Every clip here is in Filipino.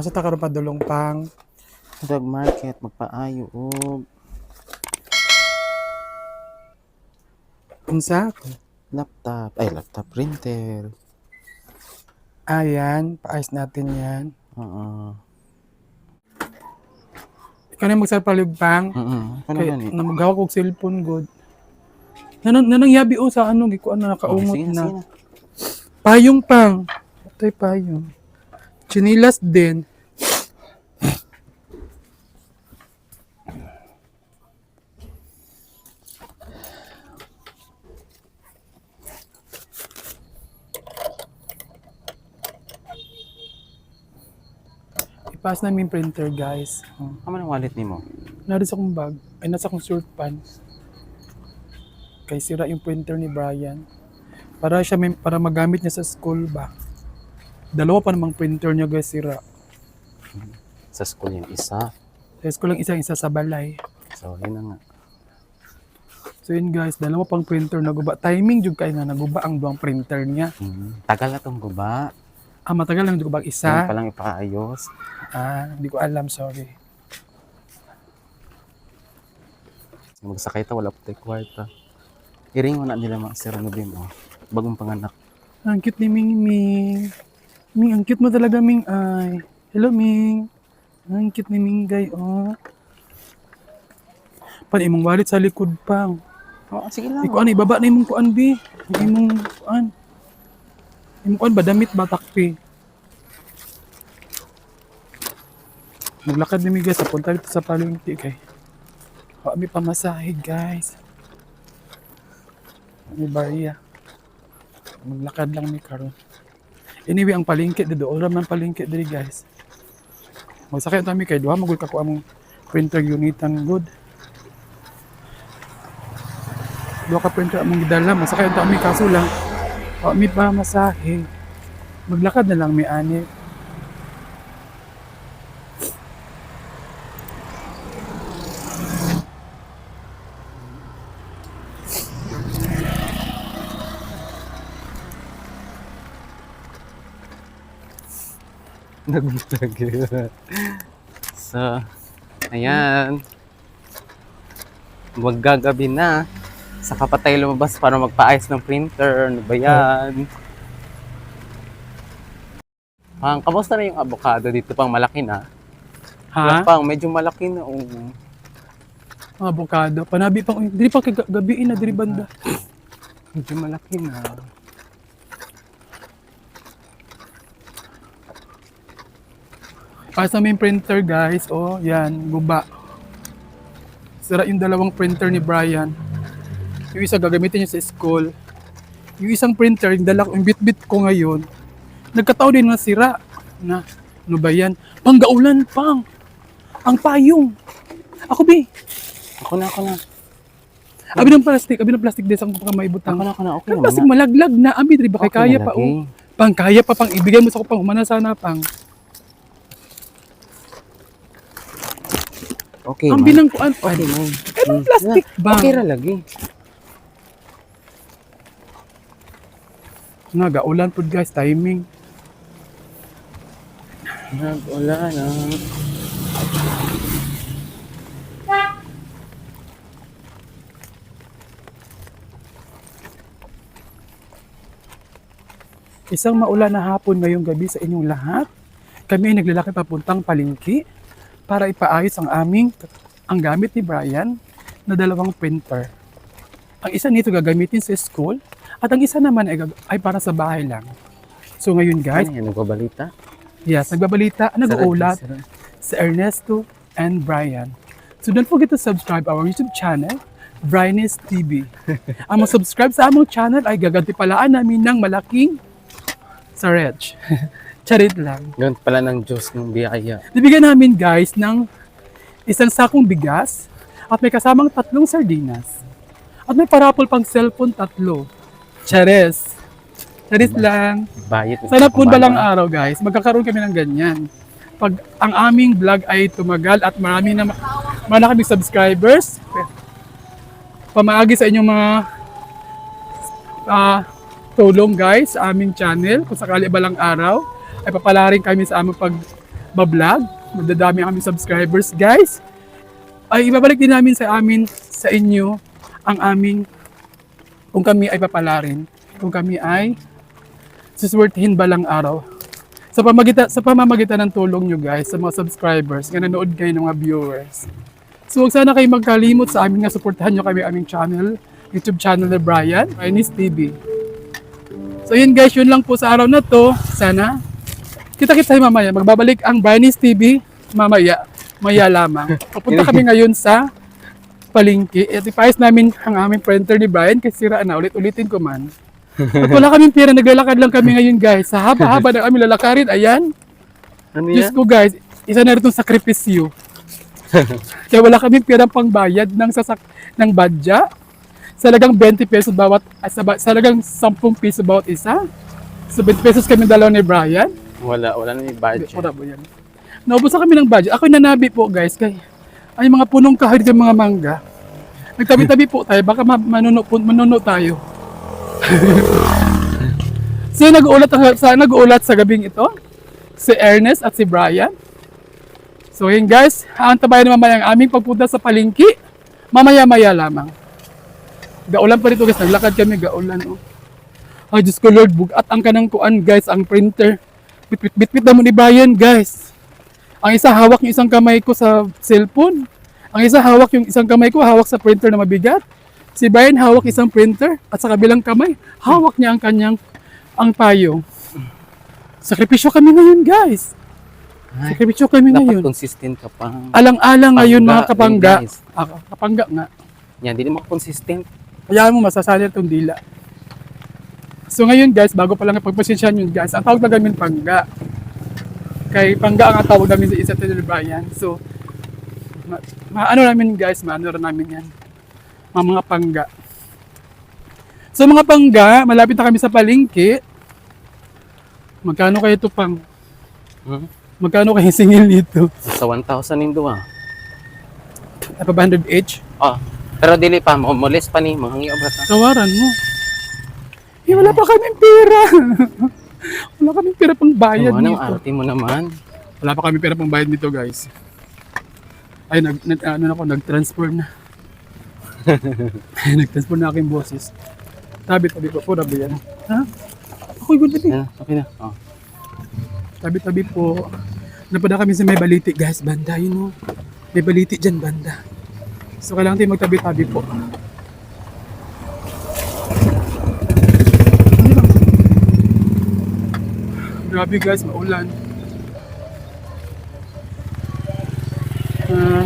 Asa ta karon padulong pang Dog market, magpaayo og unsa? laptop, ay laptop printer. Ayan, paayos natin yan. Oo. Ikaw na magsar palibang. Oo. Ano Kay gani? namagawa kog cellphone god. Nanang nanang yabi o sa ano gikuan na Oh, nakaungot sige na. sige na. Payong pang. Ito'y payong. Chinilas din. Ipas namin printer guys. Oh. Amo ang wallet nimo? Nari sa akong bag. Ay, nasa akong short pants. Kay sira yung printer ni Brian. Para siya may, para magamit niya sa school ba. Dalawa pa namang printer niya guys sira. Sa school yung isa. Sa school lang isa-isa sa balay. So, yun na nga. So yun guys, dalawa pang printer naguba. Timing jud kay nga naguba ang duang printer niya. Mhm. Tagal na tong guba. Ah, matagal lang jud ba Isa? isa? pa lang ipaayos. Ah, hindi ko alam, sorry. Magsakay ta, wala pa tayo kwarta. Iring mo na nila mga sir ano din, oh. Bagong panganak. Ang cute ni Ming Ming. Ming, ang cute mo talaga Ming ay. Hello Ming. Ang cute ni Ming Gay, oh. Pan imong wallet sa likod pang. Oo, sige lang. Ikaw ano, ibaba na imong kuan. Ang imong kuan. Imong kuan ba damit ba takpi? Maglakad ni guys, punta dito sa palengke kay. Kami pamasahe guys. May bariya. Maglakad lang ni karon. Anyway, ang palengke dito, oram ng palengke diri guys. Magsakay kami kay duha magul ka ko among printer unitan good. Duha ka printer among gidala, ang kami kaso lang. Kami pa masahe. Maglakad na lang may ani. Nagbulag So, ayan. Maggagabi na. Saka pa tayo lumabas para magpaayos ng printer. Ano ba yan? Pang, kamusta na yung avocado dito? Pang malaki na. Ha? Pang, medyo malaki na. Oh. Avocado. Panabi pang diri pa kay na diri banda. Medyo malaki na. Para sa main printer guys, oh, yan, guba. Sira yung dalawang printer ni Brian. Yung isa gagamitin niya sa school. Yung isang printer, yung dala ko, yung bit-bit ko ngayon, nagkataon din na sira. Na, ano ba yan? Panggaulan pang! Ang payong! Ako bi! Ako na, ako na. Abi ng plastic, abi ng plastic din sa mga maibutang. Ako na, ako na. Okay Ang plastic malaglag na, abi, di ba kay Okay kaya pa, oh. Pang kaya pa, pang ibigay mo sa ko pang umana sana pang. Okay, Ang man. bilang kuan, Okay, man. Pero Mm. plastic ba? Okay ra lagi. Nga, gaulan po guys, timing. Nag-ulan na. Isang maulan na hapon ngayong gabi sa inyong lahat. Kami ay naglalakad papuntang palingki para ipaayos ang aming ang gamit ni Brian na dalawang printer. Ang isa nito gagamitin sa school at ang isa naman ay, ay para sa bahay lang. So ngayon guys, Ano yan, nagbabalita? yes, nagbabalita, nag-uulat si Ernesto and Brian. So don't forget to subscribe our YouTube channel, Brightness TV. Ang mag-subscribe sa among channel ay gagantipalaan namin ng malaking sarech. Charit lang. Ganun pala ng Diyos ng biyaya. Bibigyan namin guys ng isang sakong bigas at may kasamang tatlong sardinas. At may parapol pang cellphone tatlo. Chares. Charis lang. Bayit. Sana po balang araw guys, magkakaroon kami ng ganyan. Pag ang aming vlog ay tumagal at marami na malaki subscribers, pamaagi sa inyong mga ah, tulong guys sa aming channel kung sakali balang araw ay papalarin kami sa aming pag bablog. Magdadami kami subscribers, guys. Ay, ibabalik din namin sa amin, sa inyo, ang aming, kung kami ay papalarin, kung kami ay suswertihin balang araw. Sa pamagitan, sa pamamagitan ng tulong nyo guys, sa mga subscribers, nga nanood kayo ng mga viewers. So huwag sana kayo magkalimot sa amin nga suportahan nyo kami aming channel, YouTube channel ni Brian, Ines TV. So yun guys, yun lang po sa araw na to. Sana kita-kita tayo mamaya. Magbabalik ang Brian's TV mamaya. Maya lamang. Papunta kami ngayon sa palingki. At ipayos namin ang aming printer ni Brian kasi sira na. Ulit-ulitin ko man. At wala kaming pera. Naglalakad lang kami ngayon guys. Sa haba-haba na kami lalakarin. Ayan. Ano Diyos ko guys. Isa na rin itong sakripisyo. Kaya wala kaming pera pangbayad ng sasak ng badya. Salagang 20 pesos bawat, ah, sa, salagang 10 piso bawat isa. So 20 pesos kami dalawa ni Brian. Wala, wala na yung budget. Wala po yan. Naubos na kami ng budget. Ako nanabi po guys. Kay, ay mga punong kahoy dito mga mangga. Nagtabi-tabi po tayo. Baka ma- manuno, manuno tayo. so nag-uulat, sa, nag-uulat sa gabing ito. Si Ernest at si Brian. So yun guys. Aantabayan naman mamaya ang aming pagpunta sa palingki. Mamaya-maya lamang. Gaulan pa rito guys. Naglakad kami. Gaulan. Oh. Ay Diyos ko Lord. Bugat ang kanang kuan guys. Ang printer. Bit-bit-bit na mo ni Brian guys. Ang isa hawak yung isang kamay ko sa cellphone. Ang isa hawak yung isang kamay ko hawak sa printer na mabigat. Si Brian hawak isang printer at sa kabilang kamay hawak niya ang kanyang ang payong. Sakripisyo kami ngayon guys. Ay, Sakripisyo kami Dapat ngayon. consistent ka pa. Alang-alang ngayon mga Pangga, kapangga. Ah, kapangga nga. Yan, hindi naman consistent. Hayaan mo masasali itong dila. So ngayon guys, bago pa lang pagpasensyahan yun guys, ang tawag na namin pangga. Kay pangga ang tawag namin sa isa ni Brian. So, ma, ma- ano namin guys, maano rin namin yan. Mga mga pangga. So mga pangga, malapit na kami sa palengke. Magkano kayo ito pang? Hmm? Magkano kayo singil dito? Sa 1,000 indo ah. Apa 100 each? Oh, pero dili pa, moles pa ni, manghangi obra ta. Tawaran mo. Eh, wala pa kaming pera. wala kaming pera pang bayad Ano, anong nito. arte mo naman? Wala pa kami pera pang bayad nito, guys. Ay, nag, nag ano na ako, nag-transfer na. nag-transfer na aking boses. Tabi-tabi po po, tabi yan. Ha? Ako'y good tabi. Yan, okay na. Oh. Tabi-tabi po. Napada kami sa may baliti, guys. Banda, yun o. May baliti dyan, banda. So, kailangan tayo magtabi-tabi po. Grabe guys, maulan. Ah.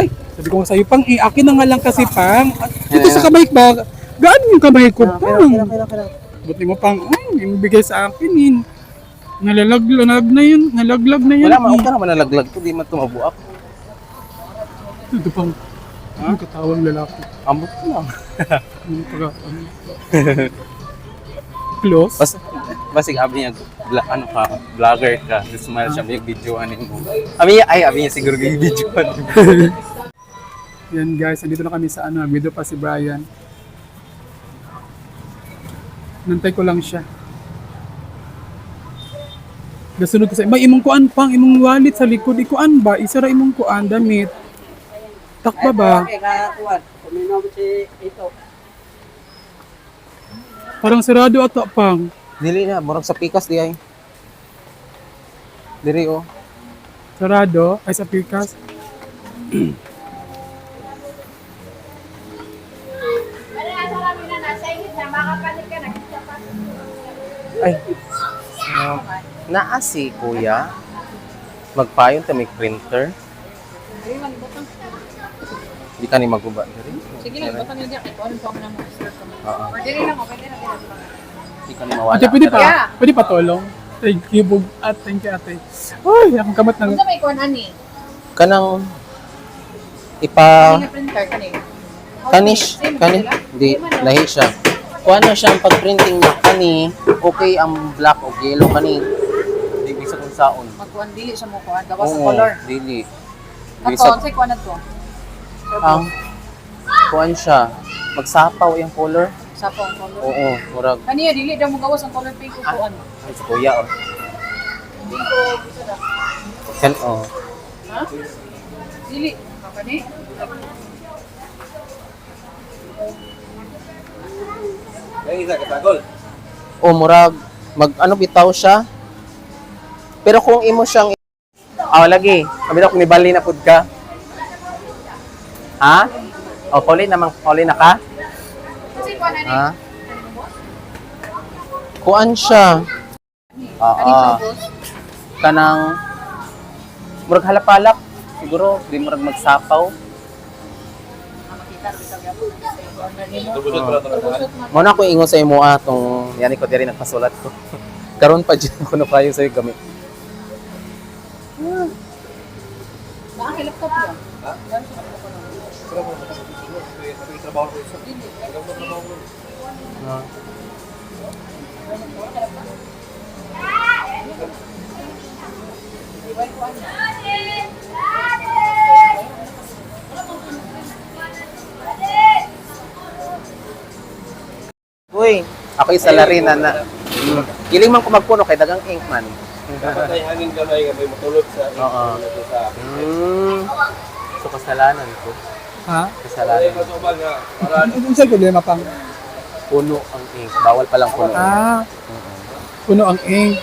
ay! Sabi ko sa'yo, pang i-akin na nga lang kasi pang. Ah, Dito sa kamay ba? Gaan yung kamay ko pang. Buti mo pang, ay, bigay sa akin yun. Nalalaglag na yun, nalaglag na yun. Wala man, okay naman nalaglag ko, di man tumabuak. Ito pang, ang katawang lalaki. Ambot ko lang. Close? Bas, basig abi niya, bla, ano ka, vlogger ka, gusto mo siya may videoan mo. Abi ay, abi niya siguro yung videoan mo. Yan guys, nandito na kami sa ano, video pa si Brian. Nantay ko lang siya. Nasunod ko sa may imong kuan pang imong wallet sa likod ikuan ba isa ra imong kuan damit takpa ba parang sarado ato pang Dili na, murag sa pikas di ay. Diri oh. sarado ay sa pikas Ay. Um, naa si kuya. Magpayon ta may printer. Di ka ni maguba diri. Sige lang, baka nila kay kuan pa na mo sir ko. Oo. Or dili lang, okay na lang. Di ka mawala. ate pwede pa Yeah. pwede pa tulong thank you bug at thank you ate ay akong kamat ng Unsa may kuan ani? Kanang ipa Ani nga printer kani. kanish kani di lahi siya. Kuha na siya ang pag-printing niya kani okay ang black o yellow kani. Di bisa kung saon. Magkuan dili siya mo kuan gawas sa Oo, color. Dili. Kato, Bisa unsay kuan na to? ang kuan siya. Magsapaw yung color. Sa pang color. Oo, murag Kaniya dili daw mo gawas ang color pink ko kuan. ay sa kuya oh. Hindi ko gusto na. Kan, oh. Ha? Dili. Kani? O murag mag ano bitaw siya. Pero kung imo siyang Aw lagi, kami na kung nibali na pud ka. Ha? O puli namang puli na ka? Kasi kuha na ni. Ha? Kuan siya. Kani Oo. boss? Kanang murag halapalap. Siguro di murag magsapaw. Ah. Mo na ko ingon sa imo atong yani ko diri nagpasulat ko. Karon pa jud ko na payo sa gamit. Kay laptop ba? Ha? Uy, ako yung salarina na. Mm. Giling man ko magpuno kay dagang ink man. Dapat ay hangin kamay nga may matulog sa Oo. ito sa Mm. So kasalanan ko. Ha? Ay, Kasalanan. Ano sa problema pang? Puno ang ink. Bawal palang puno. Ah, puno ang ink.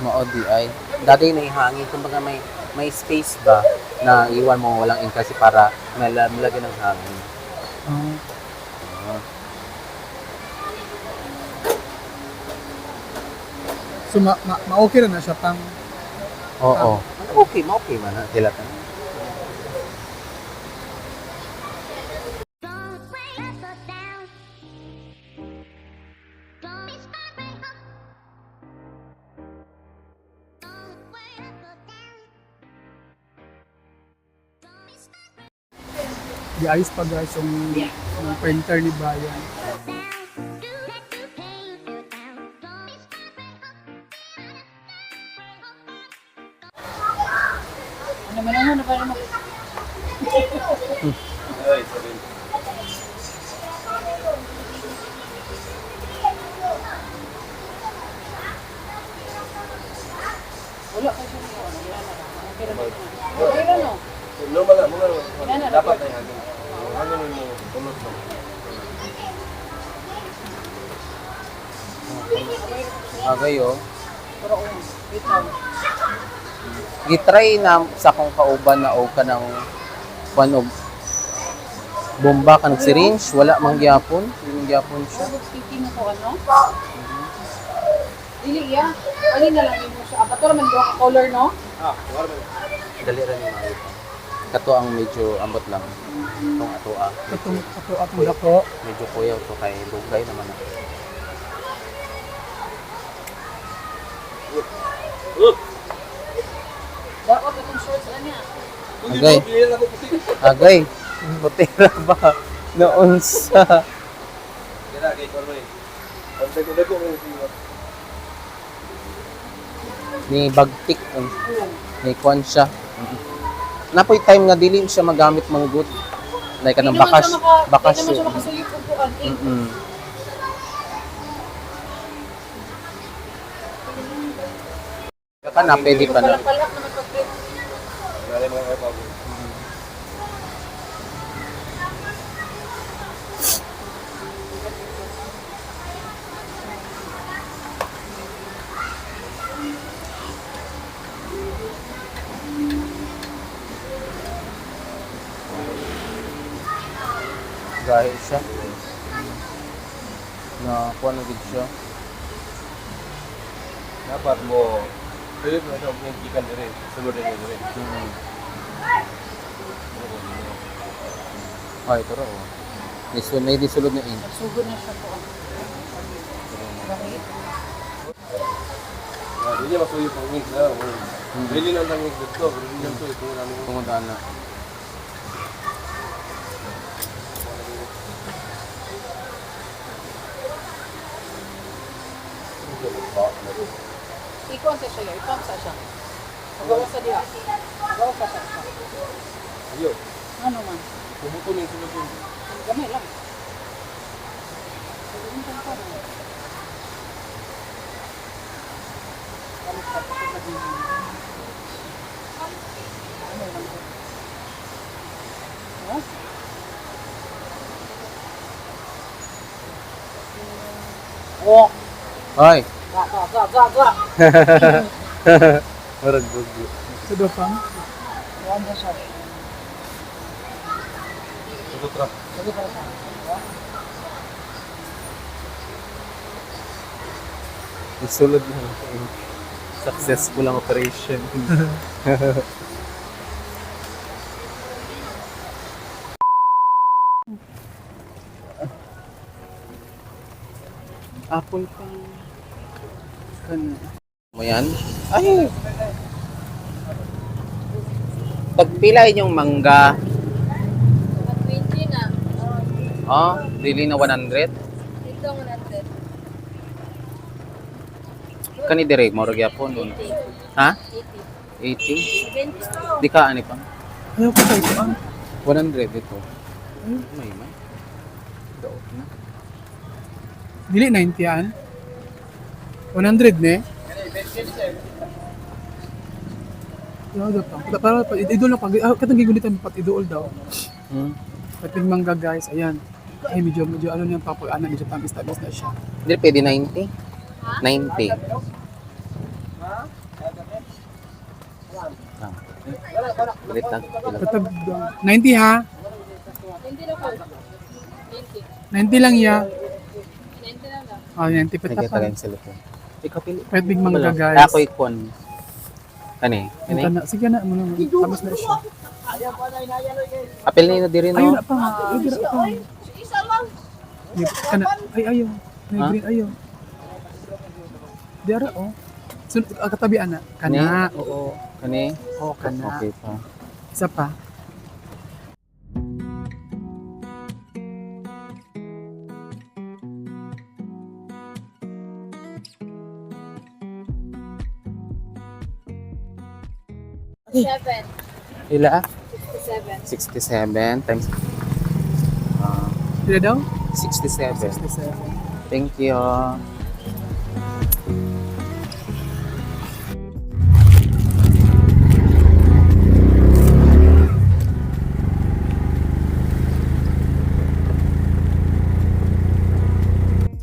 Mao di ay. Dati na ihangin kumbaga may may space ba na iwan mo walang ink kasi para mala- malagyan ng hangin. Ah. So, ma, ma, ma-okay na na siya pang Oo. Okay, ma okay man ha. Dilatan. Di ayos pa guys yung, yung printer ni Brian. Okay oh. Pero wait lang. Gitry na sa kong kauban na o ka ng kwan og bomba ka ng syringe, wala mang gyapon, hindi gyapon siya. Speaking ako ano? Dili ya. Ani na lang mo siya. Ato man color no? Ah, wala man. Dali ra ni maayo. Kato ang medyo ambot lang. Itong ato ah, Itong ako atong dako. medyo kuyaw to kay lugay naman ako. Look. Dapat itong shorts ano ya. Kundi Okay. mo pilihan ako puti. Agay, butera ba? Noon sa Kaya kay Corway. Ang dako dako mo siya. ni bagtik ni kwan siya. Napoy time nga dili siya magamit manggod. Like kanang bakas bakas Hindi naman siya kung kuan. Eh, Mm-mm. Ka na, pwede pa na. Palak na magpag-print. Gahit siya. Na kuha na gid siya. Dapat mo pwede mo sa mga gikan dire. Sulod dire dire. Mm. Ay, ito raw. oh. May, su- may disulod na ink. Sugod na siya po. Ah, Hindi niya masuyo pang ink na. Pwede lang lang ink dito. To ito namin. Tungod na. Kuan sa siya, ipam sa siya. Magawa sa diha. Magawa pa sa siya. Iyo. Ano man? Kumukulo yung sinubong. Gamay lang. Sabihin ka na. Ka? Oh. Hoy. ga, ga, ga, ga. Marag bugyo. Sa dopang. Yan na siya. Ito tra. Sige para sa. Isulod lang. Successful ang operation. Apple pa. Kan. Mo yan? Ay! Pagpila inyong mangga, 20 na. oh, dili na 100. Dito 100. Kani dire mo ra gyapon doon. Ha? 80? 80. 70 Di ka ani pa. Ayaw ko tayo ang 100 ito. May may. Daot na. dili 90 yan. 100 ne. Ayaw dopang. Para para idol lang pag ah, katong gigulitan pat idol daw. Hmm. Pating mangga guys, ayan. Ay medyo medyo ano niyan papoy ana medyo tamis tamis na siya. Hindi pwede 90. 90. Ah. Ulit lang. Katag 90 ha. 20 na po. 20. 90 lang ya. 90 na lang. Ah, 90 peta Nagkita pa. lang sa. Ikaw pili. Pwede mangga Wala. guys. Ako ikon. Kani? Kani? Kana, sige na, ano naman. Tamis na siya. Apel na diri Ayun no? na pa. Ayun na pa. Di- Kana, ay ayaw. May green ayaw. Diara oh. Sun ah, katabi ana. Kana, oo. Kani? Oo, kana. Okay pa. Isa pa. Seven. Ila? 67. 67 times ah, Sila daw? 67. 67. Thank you.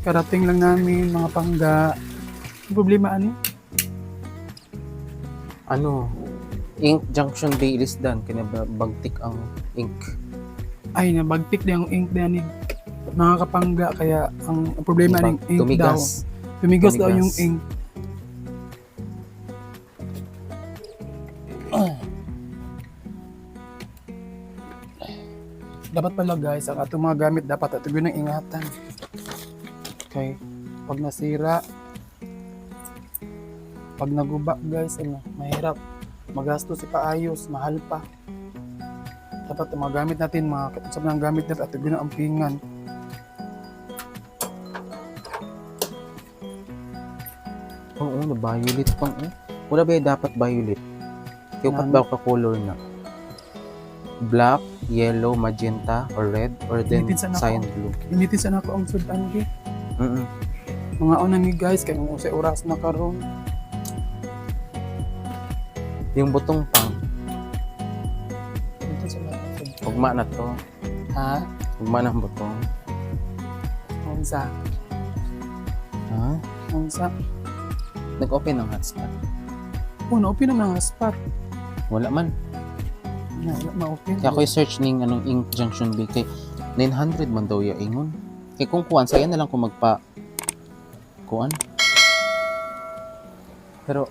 Karating lang namin mga pangga. Ang problema ani? Ano? Ink Junction Dailies dan kina ba bagtik ang ink. Ay, nabagtik na yung ink na ni mga kapangga kaya ang ang problema ng ink daw. Tumigas. Tumigas daw Tumigas. yung ink. Dapat pala guys, ang atong mga gamit dapat ito ng ingatan. Okay. Pag nasira, pag naguba guys, ano, mahirap. Magastos si paayos, mahal pa. Dapat ang mga gamit natin, mga sa mga gamit natin, at ito ang pingan. Oo, na violet pang eh. Wala ba dapat violet? Kaya pat ba ka color na? Black, yellow, magenta, or red, or then cyan blue. Initin sana ako ang sudan, okay? Mm Mga una ni guys, kaya kung sa oras na karon. Yung butong pang, ang ugma na to. Ha? Ugma ng butong. Unsa? Ha? Unsa? Nag-open ng hotspot. Oh, na-open ang mga spot. Wala man. Na, ma-open. Kaya ako search ning anong ink junction B kay 900 man daw ya ingon. Kay kung kuan saya na lang kung magpa kuan. Pero